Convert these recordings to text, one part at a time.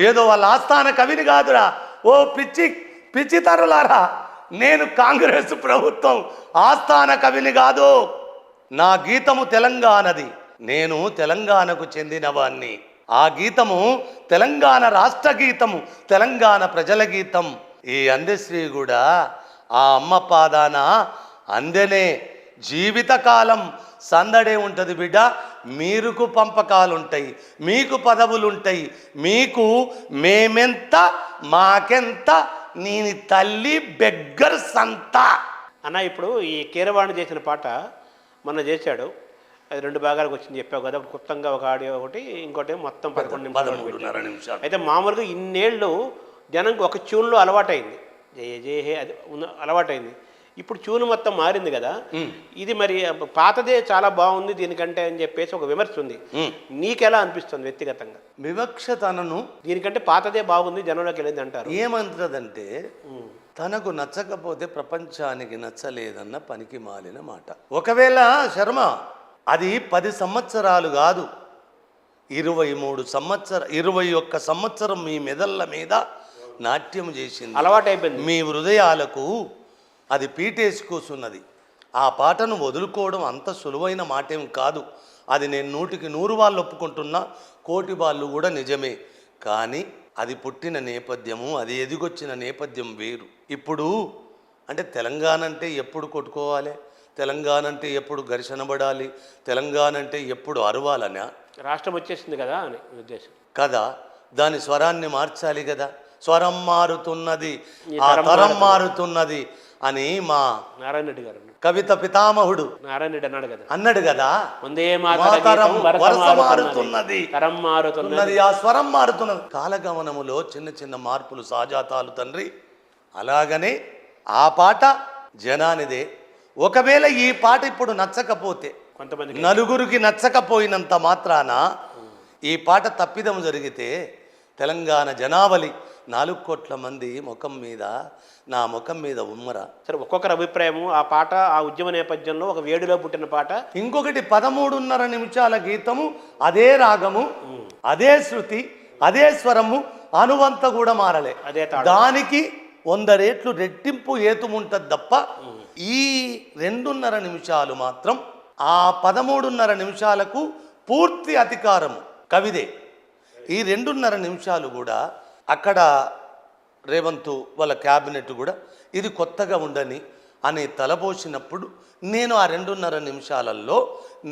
ఏదో వాళ్ళ ఆస్థాన కవిని కాదురా. ఓ పిచ్చి పిచ్చి తరులారా. నేను కాంగ్రెస్ ప్రభుత్వం ఆస్థాన కవిని కాదు. నా గీతము తెలంగాణది. నేను తెలంగాణకు చెందినవాణ్ణి. ఆ గీతము తెలంగాణ రాష్ట్ర గీతము తెలంగాణ ప్రజల గీతం. ఈ అందశ్రీ కూడా ఆ అమ్మ పాదాన అందెనే జీవితకాలం సందడే ఉంటుంది బిడ్డ. మీరుకు పంపకాలుంటాయి మీకు పదవులుంటాయి మీకు మేమెంత మాకెంత నేను తల్లి బెగ్గర్ సంత. అన్న ఇప్పుడు ఈ కీరవాణి చేసిన పాట మొన్న చేశాడు. అది రెండు భాగాలకు వచ్చింది చెప్పావు కదా. ఒక క్లుప్తంగా ఒక ఆడియో ఒకటి ఇంకోటి మొత్తం పదకొండు నిమిషాలు అయితే మామూలుగా ఇన్నేళ్ళు జనంకి ఒక ట్యూన్లో అలవాటైంది. జయ జయ హే అది అలవాటైంది. ఇప్పుడు ట్యూన్ మొత్తం మారింది కదా. ఇది మరి పాతదే చాలా బాగుంది దీనికంటే అని చెప్పేసి ఒక విమర్శ ఉంది. నీకెలా అనిపిస్తుంది వ్యక్తిగతంగా? వివక్ష తనను దీనికంటే పాతదే బాగుంది జనంలోకి వెళ్ళింది అంటారు. ఏమంటుందంటే తనకు నచ్చకపోతే ప్రపంచానికి నచ్చలేదన్న పనికి మాలిన మాట. ఒకవేళ శర్మ అది పది సంవత్సరాలు కాదు. ఇరవై మూడు సంవత్సర ఇరవై ఒక్క సంవత్సరం మీ మెదళ్ళ మీద నాట్యం చేసింది. అలవాటైపోయింది. మీ హృదయాలకు అది పీటేసి కూసున్నది ఆ పాటను వదులుకోవడం అంత సులువైన మాటేం కాదు. అది నేను నూటికి నూరు వాళ్ళు ఒప్పుకుంటున్నా కోటి వాళ్ళు కూడా నిజమే. కానీ అది పుట్టిన నేపథ్యము అది ఎదిగొచ్చిన నేపథ్యం వేరు. ఇప్పుడు అంటే తెలంగాణ అంటే ఎప్పుడు కొట్టుకోవాలి? తెలంగాణ అంటే ఎప్పుడు ఘర్షణ పడాలి? తెలంగాణ అంటే ఎప్పుడు అరవాలనా? రాష్ట్రం వచ్చేసింది కదా అని ఉద్దేశం. కదా దాని స్వరాన్ని మార్చాలి కదా. స్వరం మారుతున్నది. ఆ తరం మారుతున్నది. అని మా నారాయణ రెడ్డి గారు. కవిత పితామహుడు నారాయణ రెడ్డి అన్నాడు కదా. అన్నాడు కదా మాతర వరస మారుతున్నది. తరం మారుతున్నది. ఆ స్వరం మారుతున్నది. కాలగమనములో చిన్న చిన్న మార్పులు సాజాతాలు తండ్రి. అలాగనే ఆ పాట జనానిదే. ఒకవేళ ఈ పాట ఇప్పుడు నచ్చకపోతే కొంతమందికి నలుగురికి నచ్చకపోయినంత మాత్రాన ఈ పాట తప్పిదం జరిగితే తెలంగాణ జనావళి నాలుగు కోట్ల మంది ముఖం మీద నా ముఖం మీద ఉమ్మర. సరే ఒక్కొక్కరి అభిప్రాయము ఆ పాట ఆ ఉద్యమ నేపథ్యంలో ఒక వేడిలో పుట్టిన పాట. ఇంకొకటి పదమూడున్నర నిమిషాల గీతము అదే రాగము అదే శృతి అదే స్వరము అనువంత కూడా మారలే. అదే దానికి వంద రేట్లు రెట్టింపు ఏతుముంటది తప్ప ఈ రెండున్నర నిమిషాలు మాత్రం ఆ పదమూడున్నర నిమిషాలకు పూర్తి అధికారము కవిదే. ఈ రెండున్నర నిమిషాలు కూడా అక్కడ రేవంత్ వాళ్ళ క్యాబినెట్ కూడా ఇది కొత్తగా ఉండని అని తలపోసినప్పుడు నేను ఆ రెండున్నర నిమిషాలలో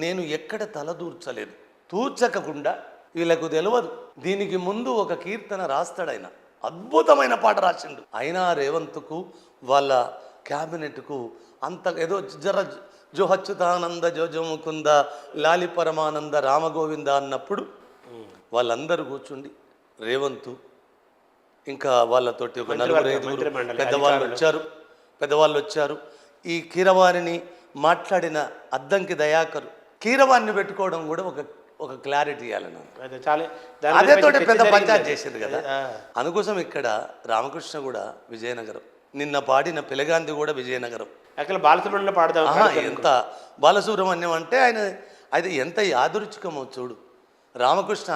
నేను ఎక్కడ తల దూర్చలేదు. తూర్చకుండా వీళ్ళకు తెలియదు దీనికి ముందు ఒక కీర్తన రాస్తాడైన అద్భుతమైన పాట రాసిండు. అయినా రేవంత్కు వాళ్ళ క్యాబినెట్కు అంత ఏదో జర జో అచ్యుతానంద జో జో ముకుంద లాలి పరమానంద రామగోవింద అన్నప్పుడు వాళ్ళందరూ కూర్చుండి రేవంతు ఇంకా వాళ్ళతోటి ఒక నలుగురు ఐదుగురు పెద్దవాళ్ళు. వచ్చారు. పెద్దవాళ్ళు వచ్చారు. ఈ కీరవాణిని మాట్లాడిన అద్దంకి దయాకరు కీరవాణిని పెట్టుకోవడం కూడా ఒక ఒక క్లారిటీ ఇవ్వాలని అదే తోటి పెద్ద. పంచాయతీ చేసింది కదా. అందుకోసం ఇక్కడ రామకృష్ణ కూడా విజయనగరం నిన్న పాడిన పిలగాంది కూడా విజయనగరం. యాక్చువల్ బాలసుబ్రహ్మణ్యం పాడదాం ఎంత బాలసుబ్రహ్మణ్యం అంటే ఆయన అది ఎంత యాదృచ్ఛికమో చూడు. రామకృష్ణ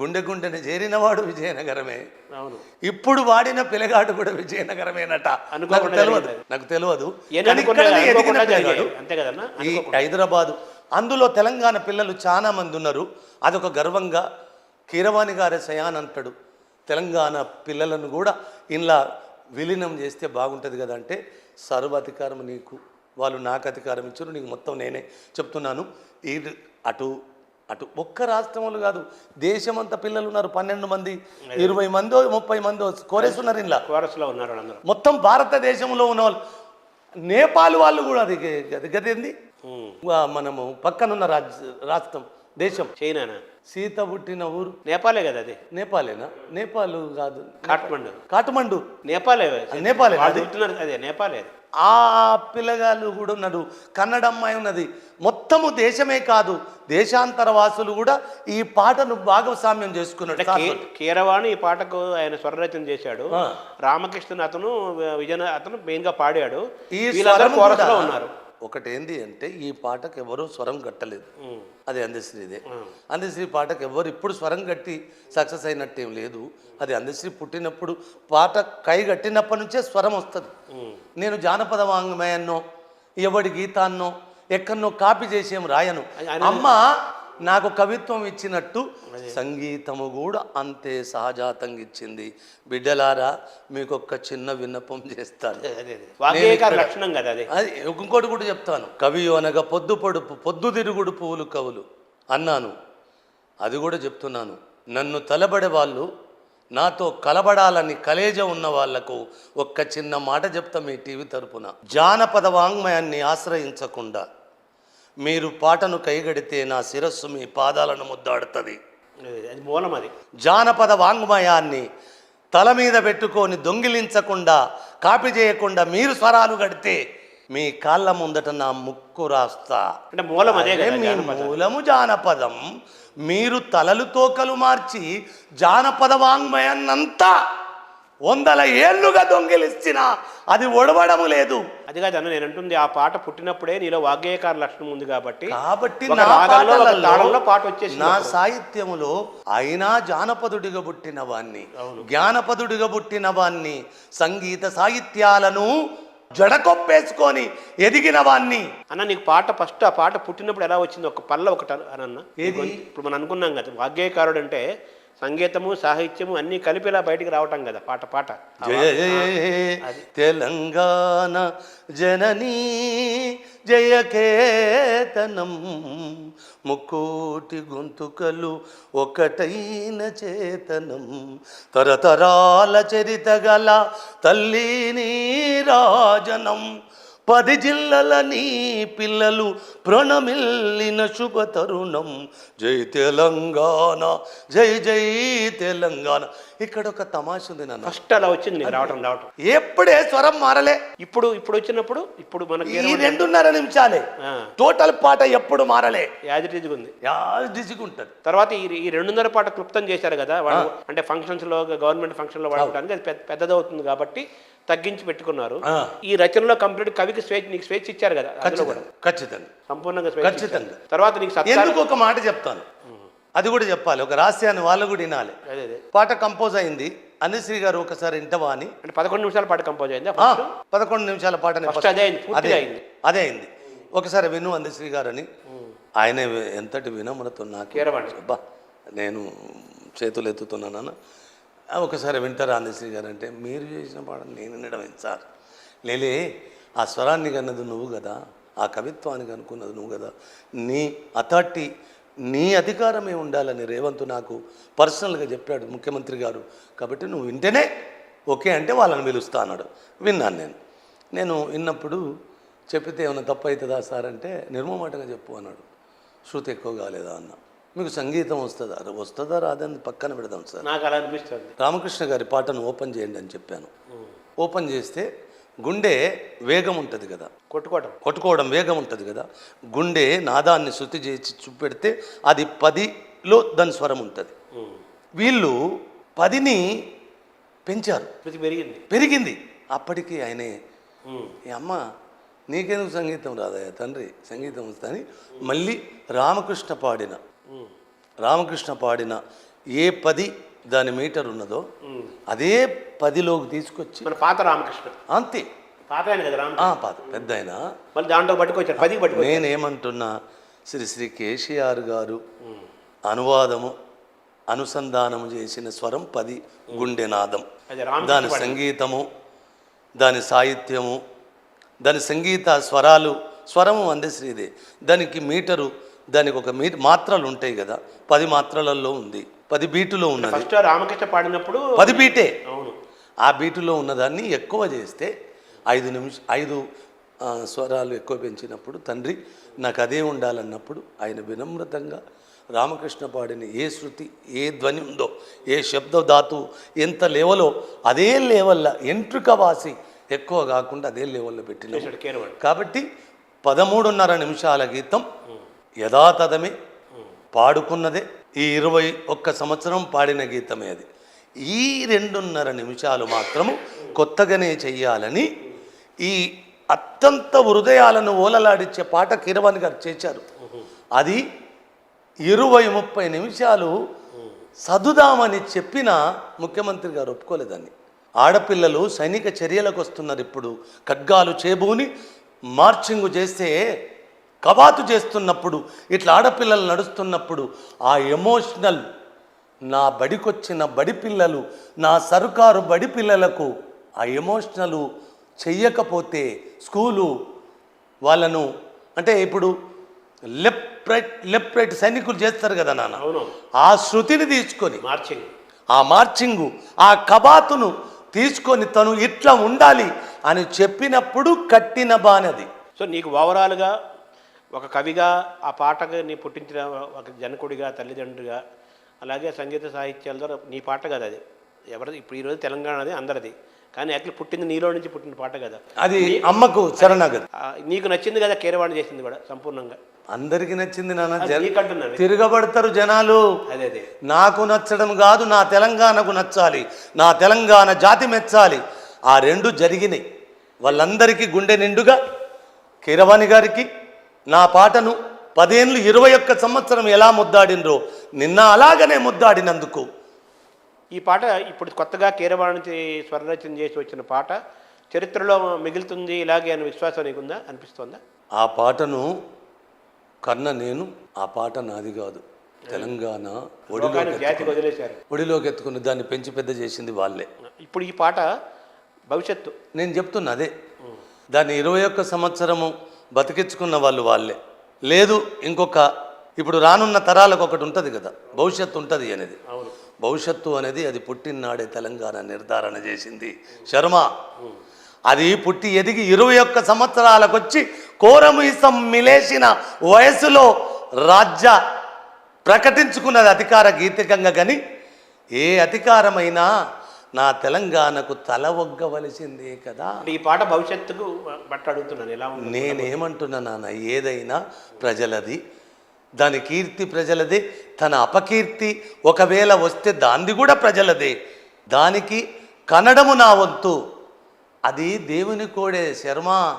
గుండె గుండెని చేరినవాడు విజయనగరమే. అవును. ఇప్పుడు వాడిన పిల్లగాడు కూడా విజయనగరమేనట. నాకు తెలియదు. నాకు తెలియదు. ఈ హైదరాబాదు. అందులో తెలంగాణ పిల్లలు చాలా మంది ఉన్నారు. అదొక గర్వంగా కీరవాణి గారి సయాన్ అంటాడు. తెలంగాణ పిల్లలను కూడా ఇలా విలీనం చేస్తే బాగుంటుంది కదా అంటే సర్వ అధికారం నీకు వాళ్ళు నాకు అధికారం ఇచ్చారు నీకు మొత్తం నేనే చెప్తున్నాను. ఈ అటు అటు ఒక్క రాష్ట్రంలో కాదు దేశమంతా పిల్లలు ఉన్నారు పన్నెండు మంది ఇరవై మందో ముప్పై మందో కోరేస్తున్నారు ఇలా కోరస్లో ఉన్నారు మొత్తం భారతదేశంలో ఉన్న వాళ్ళు నేపాల్ వాళ్ళు కూడా అది గదేంది? మనము పక్కనున్న రాజ్య రాష్ట్రం దేశం. చైనానా? సీత పుట్టిన ఊరు. నేపాలే కదా అది? నేపాలేనా? నేపాల్ కాదు. కాఠ్మండు. కాఠమండు. నేపాలే నేపాలే అది? అదే? నేపాలే ఆ పిల్లగాళ్ళు కూడా ఉన్నాడు కన్నడ అమ్మాయి ఉన్నది. మొత్తము దేశమే కాదు. దేశాంతర వాసులు కూడా ఈ పాటను భాగస్వామ్యం చేసుకున్నాడు. కీరవాణి ఈ పాటకు ఆయన స్వరరచన చేశాడు. ఆ. రామకృష్ణన్ అతను విజయన అతను మెయిన్గా పాడాడు. ఈ ఉన్నారు. ఒకటి ఏంది అంటే ఈ పాటకు ఎవరూ స్వరం కట్టలేదు. అది అందశ్రీదే అందశ్రీ పాటకు ఎవరు ఇప్పుడు స్వరం కట్టి సక్సెస్ అయినట్టేం లేదు. అది అందశ్రీ పుట్టినప్పుడు పాట కై కట్టినప్పటి నుంచే స్వరం వస్తుంది. నేను జానపద వాంగ్మయాన్నో ఎవడి గీతాన్నో ఎక్కడనో కాపీ చేసేం రాయను. అమ్మ నాకు కవిత్వం ఇచ్చినట్టు సంగీతము కూడా అంతే సహజాతంగా ఇచ్చింది. బిడ్డలారా మీకు ఒక చిన్న విన్నపం చేస్తాను. లక్షణం కదా అదే. అది ఇంకోటి కూడా చెప్తాను. కవి అనగా పొద్దు పొడుపు పొద్దు తిరుగుడు పువ్వులు కవులు అన్నాను. అది కూడా చెప్తున్నాను. నన్ను తలబడే వాళ్ళు నాతో కలబడాలని కలేజ ఉన్న వాళ్ళకు ఒక్క చిన్న మాట చెప్తా మీ టీవీ తరపున. జానపద వాంగ్మయాన్ని ఆశ్రయించకుండా. మీరు పాటను కైగడితే నా శిరస్సు మీ పాదాలను ముద్దాడుతుంది. అదే, మూలం అది. జానపద వాంగ్మయాన్ని తల మీద పెట్టుకొని దొంగిలించకుండా కాపీ చేయకుండా మీరు స్వరాలు గడితే మీ కాళ్ళ ముందట నా ముక్కు రాస్తా. అంటే మూలం అదే మీ. మూలము జానపదం. మీరు తలలు తోకలు మార్చి జానపద వాంగ్మయాన్నంతా వందల ఏళ్ళుగా దొంగిలిస్తున్నా. అది ఒడవడము లేదు. అది కాదు అన్న నేను అంటుంది ఆ పాట పుట్టినప్పుడే నీలో వాగ్గేయకార లక్షణం ఉంది కాబట్టి కాబట్టి నా పాట వచ్చేసింది నా. సాహిత్యములో అయినా జానపదుడిగా పుట్టిన వాణ్ణి జ్ఞానపదుడిగా పుట్టిన వాణ్ణి సంగీత సాహిత్యాలను జడకొప్పేసుకొని ఎదిగిన వాణ్ణి అన్న నీకు పాట ఫస్ట్ ఆ పాట పుట్టినప్పుడు ఎలా వచ్చింది? ఒక పల్ల ఒకటి అన- అనన్న ఏది? ఇప్పుడు మనం అనుకున్నాం కదా వాగ్గేయకారుడు అంటే సంగీతము సాహిత్యము అన్నీ కలిపి ఇలా బయటికి రావటం కదా పాట పాట. తెలంగాణ జననీ జయకేతనం. ముక్కోటి గొంతుకలు ఒకటైన చేతనం. తరతరాల చరిత గల తల్లి నీ రాజనం. పది జిల్లల నీ పిల్లలు ప్రణమిల్లిన శుభ తరుణం. జై తెలంగాణ జై జై తెలంగాణ. ఇక్కడ ఒక తమాష ఉంది నాన్న. ఫస్ట్ అలా వచ్చింది రావటం రావటం. ఎప్పుడే స్వరం మారలే. ఇప్పుడు ఇప్పుడు వచ్చినప్పుడు ఇప్పుడు మనకి ఈ రెండున్నర నిమిషాలే. టోటల్ పాట ఎప్పుడు మారలే. యాజ్ ఇట్ ఉంది. యాజ్ ఉంటుంది. తర్వాత ఈ రెండున్నర పాట క్లుప్తం చేశారు కదా వాళ్ళు అంటే ఫంక్షన్స్లో గవర్నమెంట్ ఫంక్షన్లో వాడుకోవడానికి అది పెద్ద పెద్దదవుతుంది కాబట్టి తగ్గించి పెట్టుకున్నారు. ఈ రచనలో కంప్లీట్ కవికి స్వేచ్ఛ నీకు స్వేచ్ఛ ఇచ్చారు కదా ఖచ్చితంగా సంపూర్ణంగా ఖచ్చితంగా. తర్వాత నీకు ఎందుకు ఒక మాట చెప్తాను? అది కూడా చెప్పాలి. ఒక రహస్యాన్ని వాళ్ళు కూడా వినాలి. పాట కంపోజ్ అయింది. అనుశ్రీ గారు ఒకసారి ఇంటవా అని? అంటే పదకొండు నిమిషాల పాట కంపోజ్ అయిందా పదకొండు నిమిషాల పాట అదే అయింది అదే అయింది. ఒకసారి విను అందశ్రీ గారు అని ఆయన ఎంతటి వినమ్రతో నాకు. అబ్బా నేను చేతులు ఎత్తుతున్నాను ఒకసారి వింటారా ఆంధ్రశ్రీ గారు అంటే మీరు చేసిన పాట నేను వినడం సార్? లేలే ఆ స్వరాన్ని కన్నది నువ్వు కదా ఆ కవిత్వానికి అనుకున్నది నువ్వు కదా. నీ అథారిటీ నీ అధికారమే ఉండాలని రేవంత్ నాకు పర్సనల్గా చెప్పాడు ముఖ్యమంత్రి గారు. కాబట్టి నువ్వు వింటేనే ఓకే అంటే వాళ్ళని పిలుస్తా అన్నాడు. విన్నాను నేను. నేను విన్నప్పుడు చెప్పితే ఏమైనా తప్పు అవుతుందా సార్ అంటే నిర్మమాటంగా చెప్పు అన్నాడు. శృతి ఎక్కువ కాలేదా? అన్నా. మీకు సంగీతం వస్తుందా? వస్తుందా? రాదని పక్కన పెడదాం సార్. నాకు అలా అనిపిస్తుంది. రామకృష్ణ గారి పాటను ఓపెన్ చేయండి అని చెప్పాను. ఓపెన్ చేస్తే గుండె వేగం ఉంటుంది కదా. కొట్టుకోవటం. కొట్టుకోవడం వేగం ఉంటుంది కదా. గుండె నాదాన్ని శృతి చేసి చూపెడితే అది పదిలో దాని స్వరం ఉంటుంది. వీళ్ళు పదిని పెంచారు. పెరిగింది. పెరిగింది. అప్పటికి ఆయనే. ఈ అమ్మ నీకెందుకు సంగీతం రాదయ్యా తండ్రి? సంగీతం వస్తుందని. మళ్ళీ రామకృష్ణ పాడిన. రామకృష్ణ పాడిన ఏ పది దాని మీటర్ ఉన్నదో అదే పదిలోకి తీసుకొచ్చి మన పాత రామకృష్ణ. అంతే. పాత ఆయన కదా పాత పెద్ద ఆయన మళ్ళీ దాంట్లో పట్టుకొచ్చారు పదికి పట్టుకొచ్చారు నేనేమంటున్నా శ్రీ శ్రీ కేసీఆర్ గారు అనువాదము అనుసంధానము చేసిన స్వరం పది గుండెనాదం దాని. సంగీతము దాని సాహిత్యము దాని సంగీత స్వరాలు స్వరము అందశ్రీదే దానికి మీటరు దానికి ఒక మీ మాత్రలు ఉంటాయి కదా. పది మాత్రలలో ఉంది. పది బీటులో ఉన్నది. ఫస్ట్ రామకృష్ణ పాడినప్పుడు పది బీటే. అవును. ఆ బీటులో ఉన్నదాన్ని ఎక్కువ చేస్తే ఐదు నిమిషం ఐదు స్వరాలు ఎక్కువ పెంచినప్పుడు తండ్రి నాకు అదే ఉండాలన్నప్పుడు ఆయన వినమ్రతంగా రామకృష్ణ పాడిన ఏ శృతి ఏ ధ్వని ఉందో ఏ శబ్ద ధాతు ఎంత లేవలో అదే లేవల్ల ఎంట్రుక వాసి ఎక్కువ కాకుండా అదే లెవెల్లో పెట్టిన. కాబట్టి పదమూడున్నర నిమిషాల గీతం యథాతథమే పాడుకున్నదే. ఈ ఇరవై ఒక్క సంవత్సరం పాడిన గీతమే అది. ఈ రెండున్నర నిమిషాలు మాత్రము కొత్తగానే చెయ్యాలని ఈ అత్యంత హృదయాలను ఓలలాడించే పాట కీరవాణి గారు చేశారు. అది ఇరవై ముప్పై నిమిషాలు చదుదామని చెప్పిన ముఖ్యమంత్రి గారు ఒప్పుకోలేదని ఆడపిల్లలు సైనిక చర్యలకు వస్తున్నారు ఇప్పుడు. ఖడ్గాలు చేబూని మార్చింగ్ చేస్తే కవాతు చేస్తున్నప్పుడు ఇట్లా ఆడపిల్లలు నడుస్తున్నప్పుడు ఆ ఎమోషనల్ నా బడికొచ్చిన బడి పిల్లలు నా సరుకారు బడి పిల్లలకు ఆ ఎమోషనల్ చెయ్యకపోతే స్కూలు వాళ్ళను అంటే ఇప్పుడు లెఫ్ట్ రైట్ లెఫ్ట్ రైట్ సైనికులు చేస్తారు కదా నాన్న? ఆ శృతిని తీసుకొని మార్చింగ్. ఆ మార్చింగు ఆ కబాతును తీసుకొని తను ఇట్లా ఉండాలి అని చెప్పినప్పుడు కట్టిన బానది సో నీకు ఓవరాల్గా ఒక కవిగా ఆ పాటని పుట్టించిన ఒక జనకుడిగా తల్లిదండ్రుడిగా అలాగే సంగీత సాహిత్యాల ద్వారా నీ పాట కదా అది. ఎవరిది? ఇప్పుడు ఈరోజు తెలంగాణది అందరిది. కానీ యాక్చువల్లీ పుట్టింది నీలో నుంచి పుట్టిన పాట కదా. అది అమ్మకు శరణాగతి. నీకు నచ్చింది కదా కీరవాణి చేసింది కూడా సంపూర్ణంగా. అందరికి నచ్చింది నాన్న తిరగబడతారు జనాలు. అదే అదే. నాకు నచ్చడం కాదు నా తెలంగాణకు నచ్చాలి. నా తెలంగాణ జాతి మెచ్చాలి. ఆ రెండు జరిగినాయి. వాళ్ళందరికీ గుండె నిండుగా కీరవాణి గారికి నా పాటను పదేళ్ళు ఇరవై ఒక్క సంవత్సరం ఎలా ముద్దాడినరో నిన్న అలాగనే ముద్దాడినందుకు. ఈ పాట ఇప్పుడు కొత్తగా కీరవాణి చే- స్వరరచన చేసి వచ్చిన పాట చరిత్రలో మిగులుతుంది ఇలాగే అని విశ్వాసం నీకుందా? అనిపిస్తోందా? ఆ పాటను కన్న నేను ఆ పాట నాది కాదు. తెలంగాణ ఒడిలో లోకానికి జాతికి వదిలేశారు. ఒడిలోకి ఎత్తుకుని దాన్ని పెంచి పెద్ద చేసింది వాళ్ళే. ఇప్పుడు ఈ పాట భవిష్యత్తు. నేను చెప్తున్నా అదే. దాన్ని ఇరవై ఒక్క సంవత్సరము బతికించుకున్న వాళ్ళు వాళ్ళే. లేదు ఇంకొక ఇప్పుడు రానున్న తరాలకు ఒకటి ఉంటుంది కదా భవిష్యత్తు ఉంటుంది అనేది. అవును. భవిష్యత్తు అనేది అది పుట్టినాడే తెలంగాణ నిర్ధారణ చేసింది. శర్మ అది పుట్టి ఎదిగి ఇరవై ఒక్క సంవత్సరాలకు వచ్చి కోరమీసం మిలేసిన వయసులో రాజ్య ప్రకటించుకున్నది అధికార గీతికంగా కానీ ఏ అధికారమైనా నా తెలంగాణకు తల ఒగ్గవలసిందే కదా. ఈ పాట భవిష్యత్తుకు బట్ట అడుగుతున్నాను ఎలా నేనేమంటున్నా నాన్న ఏదైనా ప్రజలది దాని కీర్తి ప్రజలదే తన అపకీర్తి ఒకవేళ వస్తే దాన్ని కూడా ప్రజలదే. దానికి కనడము నా వంతు. అది దేవుని కోడే శర్మ.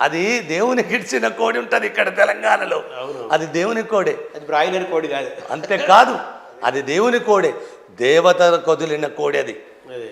అదే. దేవునికి ఇచ్చిన కోడి ఉంటుంది ఇక్కడ తెలంగాణలో. అది దేవుని కోడే. అది బ్రాయిలర్ కోడి కాదు. అంతే కాదు అది దేవుని కోడే. దేవతలకు వదిలిన కోడే అదే ಇದೆ